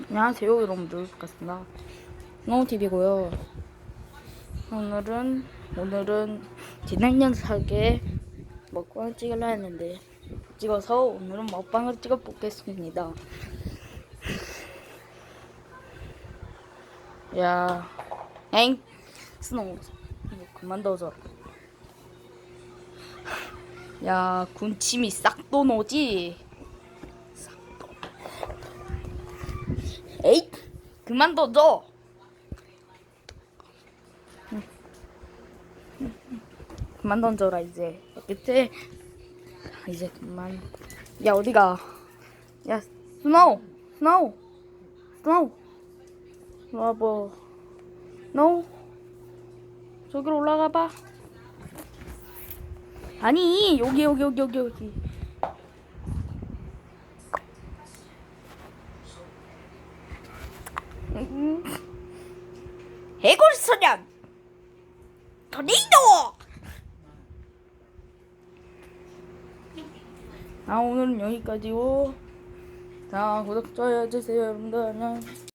안녕하세요 여러분들 반갑습니다. 노우TV고요. 오늘은 오늘은 지난연사게 먹방을 찍으려 했는데 찍어서 오늘은 먹방을 찍어 보겠습니다. 야 엥? 스노우. 이거 그만 넣어줘. 야 군침이 싹 도노지 에잇! 그만 둬줘! 그만 던져라 이제. 끝에. 이제 그만. 야 어디가? 야 스노우! 스노우! 스노우! 와봐. 스노우! 저기로 올라가 봐. 아니 여기 여기 여기 여기 여기 해골소년 토네이도! 아 오늘은 여기까지고. 자 구독 좋아요 해주세요 여러분들. 안녕